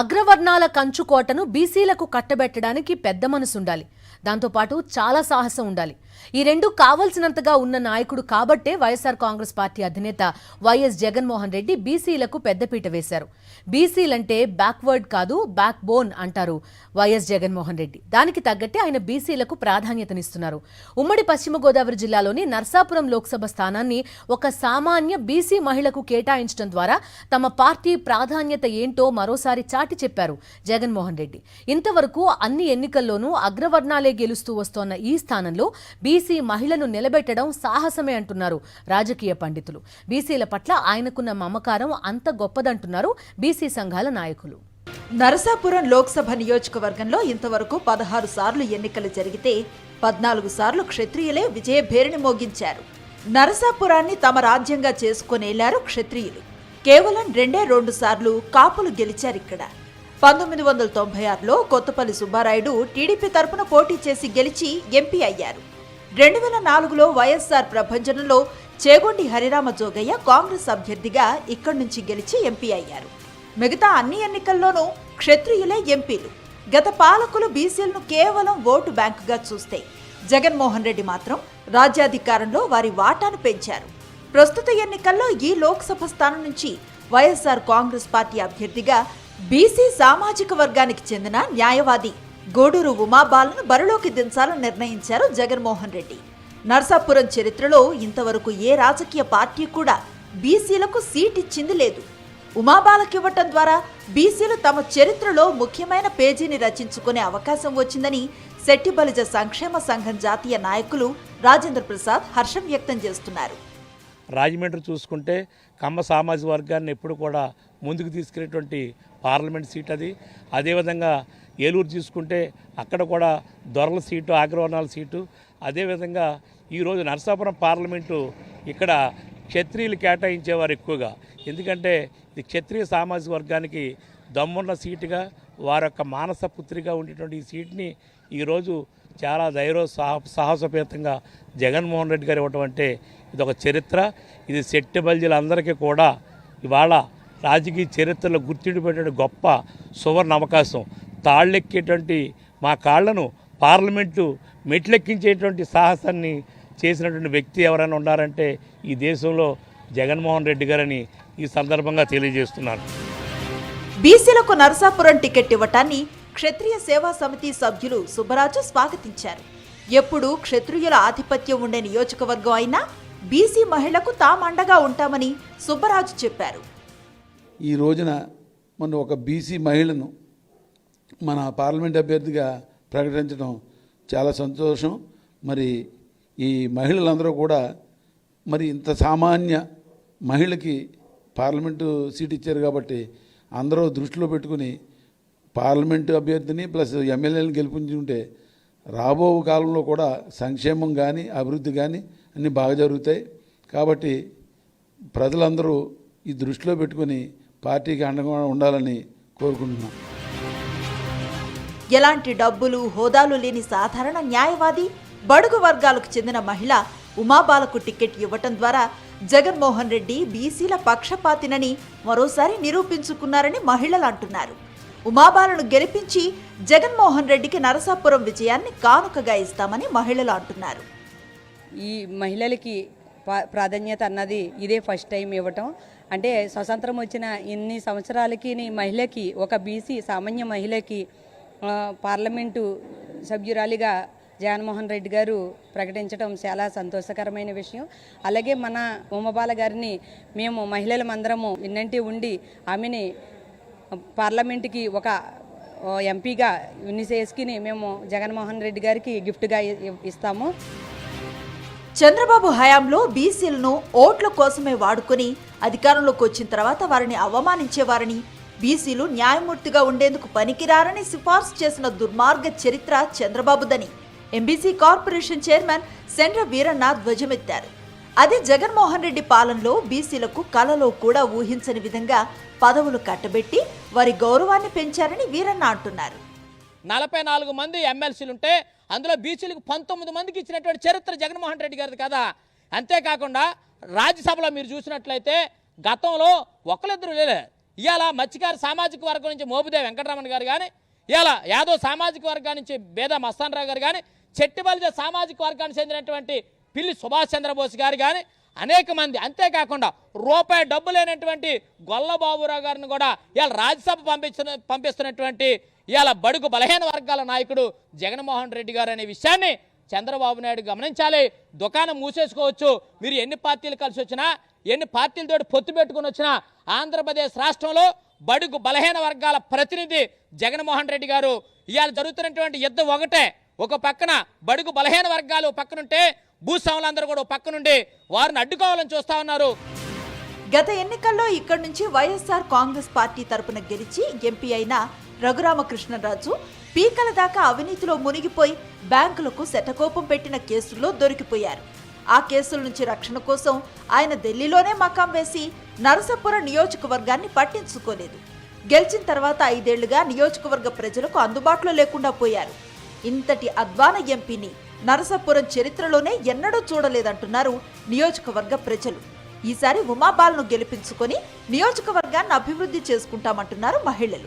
అగ్రవర్ణాల కంచుకోటను బీసీలకు కట్టబెట్టడానికి పెద్ద మనసుండాలి. దాంతోపాటు చాలా సాహసం ఉండాలి. ఈ రెండు కావలసినంతగా ఉన్న నాయకుడు కాబట్టే వైఎస్ఆర్ కాంగ్రెస్ పార్టీ అధినేత వైఎస్ జగన్మోహన్ రెడ్డి బీసీలకు పెద్దపీట వేశారు. బీసీలంటే బ్యాక్వర్డ్ కాదు బ్యాక్ బోన్ అంటారు వైఎస్ జగన్మోహన్ రెడ్డి. దానికి తగ్గట్టే ఆయన బీసీలకు ప్రాధాన్యతనిస్తున్నారు. ఉమ్మడి పశ్చిమ గోదావరి జిల్లాలోని నర్సాపురం లోక్సభ స్థానాన్ని ఒక సామాన్య బీసీ మహిళకు కేటాయించడం ద్వారా తమ పార్టీ ప్రాధాన్యత ఏంటో మరోసారి చాటి చెప్పారు జగన్మోహన్ రెడ్డి. ఇంతవరకు అన్ని ఎన్నికల్లోనూ అగ్రవర్ణాలే గెలుస్తూ వస్తోన్న ఈ స్థానంలో బీసీ మహిళను నిలబెట్టడం సాహసమే అంటున్నారు రాజకీయ పండితులు. బీసీల పట్ల ఆయనకున్న మమకారం అంత గొప్పదంటున్నారు బీసీ సంఘాల నాయకులు. నరసాపురం లోక్సభ నియోజకవర్గంలో ఇంతవరకు పదహారు సార్లు ఎన్నికలు జరిగితే పద్నాలుగు సార్లు క్షత్రియులే విజయభేరిని మోగించారు. నరసాపురాన్ని తమ రాజ్యంగా చేసుకునేలారు క్షత్రియులు. కేవలం రెండే రెండు సార్లు కాపులు గెలిచారిక్కడ పంతొమ్మిది వందల తొంభై ఆరులో కొత్తపల్లి సుబ్బారాయుడు టీడీపీ తరపున పోటీ చేసి గెలిచి ఎంపీ అయ్యారు. రెండు వేల నాలుగులో వైఎస్ఆర్ ప్రభంజనంలో చేగొండి హరిరామ జోగయ్య కాంగ్రెస్ అభ్యర్థిగా ఇక్కడి నుంచి గెలిచి ఎంపీ అయ్యారు. మిగతా అన్ని ఎన్నికల్లోనూ క్షత్రియులే ఎంపీలు. గత పాలకులు బీసీలను కేవలం ఓటు బ్యాంకుగా చూస్తే జగన్మోహన్ రెడ్డి మాత్రం రాజ్యాధికారంలో వారి వాటాను పెంచారు. ప్రస్తుత ఎన్నికల్లో ఈ లోక్సభ స్థానం నుంచి వైఎస్ఆర్ కాంగ్రెస్ పార్టీ అభ్యర్థిగా బీసీ సామాజిక వర్గానికి చెందిన న్యాయవాది గోడూరు ఉమాబాలను బరిలోకి దించాలని నిర్ణయించారు జగన్మోహన్ రెడ్డి. నర్సాపురం చరిత్రలో ఇంతవరకు ఏ రాజకీయ పార్టీ కూడా బీసీలకు సీట్ ఇచ్చింది లేదు. ఉమాబాలకివ్వటం ద్వారా బీసీలు తమ చరిత్రలో ముఖ్యమైన పేజీని రచించుకునే అవకాశం వచ్చిందని శెట్టిబలిజ సంక్షేమ సంఘం జాతీయ నాయకులు రాజేంద్ర ప్రసాద్ హర్షం వ్యక్తం చేస్తున్నారు. రాజమండ్రి చూసుకుంటే కమ్మ సామాజిక వర్గాన్ని ఎప్పుడు కూడా ముందుకు తీసుకెళ్ళేటువంటి పార్లమెంట్ సీట్ అది. అదేవిధంగా ఏలూరు చూసుకుంటే అక్కడ కూడా దొరల సీటు ఆగ్రవర్ణాల సీటు. అదేవిధంగా ఈరోజు నరసాపురం పార్లమెంటు ఇక్కడ క్షత్రియులు కేటాయించేవారు ఎక్కువగా. ఎందుకంటే ఇది క్షత్రియ సామాజిక వర్గానికి దమ్మున్న సీటుగా వారి యొక్క మానస పుత్రిగా ఉండేటువంటి ఈ సీట్ని ఈరోజు చాలా ధైర్య సాహ సాహసోపేతంగా జగన్మోహన్ రెడ్డి గారు ఇవ్వటం అంటే ఇది ఒక చరిత్ర. ఇది శెట్టి బల్జీలందరికీ కూడా ఇవాళ రాజకీయ చరిత్రలో గుర్తిండిపోయేటువంటి గొప్ప సువర్ణ అవకాశం. తాళ్ళెక్కేటువంటి మా కాళ్ళను పార్లమెంటు మెట్లెక్కించేటువంటి సాహసాన్ని చేసినటువంటి వ్యక్తి ఎవరైనా ఉన్నారంటే ఈ దేశంలో జగన్మోహన్ రెడ్డి గారని ఈ సందర్భంగా తెలియజేస్తున్నాను. బీసీలకు నరసాపురం టికెట్ ఇవ్వటాన్ని క్షత్రియ సేవా సమితి సభ్యులు సుబ్బరాజు స్వాగతించారు. ఎప్పుడు క్షత్రియుల ఆధిపత్యం ఉండే నియోజకవర్గం అయినా బీసీ మహిళకు తామండగా ఉంటామని సుబ్బరాజు చెప్పారు. ఈ రోజున మన ఒక బీసీ మహిళను మన పార్లమెంట్ అభ్యర్థిగా ప్రకటించడం చాలా సంతోషం. మరి ఈ మహిళలందరూ కూడా మరి ఇంత సామాన్య మహిళకి పార్లమెంటు సీట్ ఇచ్చారు కాబట్టి అందరూ దృష్టిలో పెట్టుకుని పార్లమెంటు అభ్యర్థిని ప్లస్ ఎమ్మెల్యేని గెలిపించుకుంటే రాబో కాలంలో కూడా సంక్షేమం కానీ అభివృద్ధి కానీ అన్నీ బాగా జరుగుతాయి. కాబట్టి ప్రజలందరూ ఈ దృష్టిలో పెట్టుకుని పార్టీకి అండగా ఉండాలని కోరుకుంటున్నాం. ఎలాంటి డబ్బులు హోదాలు లేని సాధారణ న్యాయవాది బడుగు వర్గాలకు చెందిన మహిళ ఉమాబాలకు టికెట్ ఇవ్వటం ద్వారా జగన్మోహన్ రెడ్డి బీసీల పక్షపాతినని మరోసారి నిరూపించుకున్నారని మహిళలు అంటున్నారు. ఉమాబాలను గెలిపించి జగన్మోహన్ రెడ్డికి నరసాపురం విజయాన్ని కానుకగా ఇస్తామని మహిళలు అంటున్నారు. ఈ మహిళలకి ప్రాధాన్యత అన్నది ఇదే ఫస్ట్ టైం ఇవ్వటం. అంటే స్వతంత్రం వచ్చిన ఇన్ని సంవత్సరాలకి మహిళకి ఒక బీసీ సామాన్య మహిళకి పార్లమెంటు సభ్యురాలిగా జగన్మోహన్ రెడ్డి గారు ప్రకటించడం చాలా సంతోషకరమైన విషయం. అలాగే మన ఉమబాల గారిని మేము మహిళలమందరము ఇన్నంటి ఉండి ఆమెని పార్లమెంట్కి ఒక ఎంపీగా చేసుకుని మేము జగన్మోహన్ రెడ్డి గారికి గిఫ్ట్గా ఇస్తాము. చంద్రబాబు హయాంలో బీసీలను ఓట్ల కోసమే వాడుకొని అధికారంలోకి వచ్చిన తర్వాత వారిని అవమానించేవారని బీసీలు న్యాయమూర్తిగా ఉండేందుకు పనికిరారని సిఫార్సు చేసిన దుర్మార్గ చరిత్ర చంద్రబాబుదని MBC corporation chairman Sendra Veeranna ధ్వజమెత్తారు. అదే జగన్మోహన్ రెడ్డి పాలనలో బీసీలకు కలలో కూడా ఊహించని విధంగా పదవులు కట్టబెట్టి వారి గౌరవాన్ని పెంచారని వీరన్న అంటున్నారు. నలభై నాలుగు మంది ఎమ్మెల్సీలు ఉంటే అందులో బీసీలకు పంతొమ్మిది మందికి ఇచ్చినటువంటి చరిత్ర జగన్మోహన్ రెడ్డి గారిది కదా? అంతేకాకుండా రాజ్యసభలో మీరు చూసినట్లయితే గతంలో ఒకరిద్దరు లేలే. ఇవాళ మత్స్యకారు సామాజిక వర్గం నుంచి మోబుదే వెంకటరమణ గారు కానీ ఇవాళ యాదవ్ సామాజిక వర్గానికి బేద మస్తానరావు గారు కానీ చెట్టిబలిజ సామాజిక వర్గానికి చెందినటువంటి పిల్లి సుభాష్ చంద్రబోస్ గారు కానీ అనేక మంది అంతేకాకుండా రూపాయి డబ్బు లేనటువంటి గొల్లబాబురావు గారిని కూడా ఇవాళ రాజ్యసభ పంపించిన పంపిస్తున్నటువంటి ఇవాళ బడుగు బలహీన వర్గాల నాయకుడు జగన్మోహన్ రెడ్డి గారు అనే విషయాన్ని చంద్రబాబు నాయుడు గమనించాలి. దుకాణం మూసేసుకోవచ్చు. మీరు ఎన్ని పార్టీలు కలిసి వచ్చినా ఎన్ని పార్టీలతో పొత్తు పెట్టుకుని వచ్చినా ఆంధ్రప్రదేశ్ రాష్ట్రంలో బడుగు బలహీన వర్గాల ప్రతినిధి జగన్మోహన్ రెడ్డి గారు ఇవాళ జరుగుతున్నటువంటి యుద్ధం ఒకటే. ఒక పక్కన బడుగు బలహీన వర్గాలు పక్కనుంటే భూస్వాములందరూ కూడా పక్క నుండి వారిని అడ్డుకోవాలని చూస్తా ఉన్నారు. గత ఎన్నికల్లో ఇక్కడి నుంచి వైఎస్ఆర్ కాంగ్రెస్ పార్టీ తరపున గెలిచి ఎంపీ అయిన రఘురామకృష్ణరాజు పీకల దాకా అవినీతిలో మునిగిపోయి బ్యాంకులకు శతకోపం పెట్టిన కేసుల్లో దొరికిపోయారు. ఆ కేసుల నుంచి రక్షణ కోసం ఆయన ఢిల్లీలోనే మకాం వేసి నరసపురం నియోజకవర్గాన్ని పట్టించుకోలేదు. గెలిచిన తర్వాత ఐదేళ్ళుగా నియోజకవర్గ ప్రజలకు అందుబాటులో లేకుండా పోయారు. ఇంతటి అద్వాన ఎంపీని నరసాపురం చరిత్రలోనే ఎన్నడూ చూడలేదంటున్నారు నియోజకవర్గ ప్రజలు. ఈసారి ఉమాబాల్ను గెలిపించుకొని నియోజకవర్గాన్ని అభివృద్ధి చేసుకుంటామంటున్నారు మహిళలు.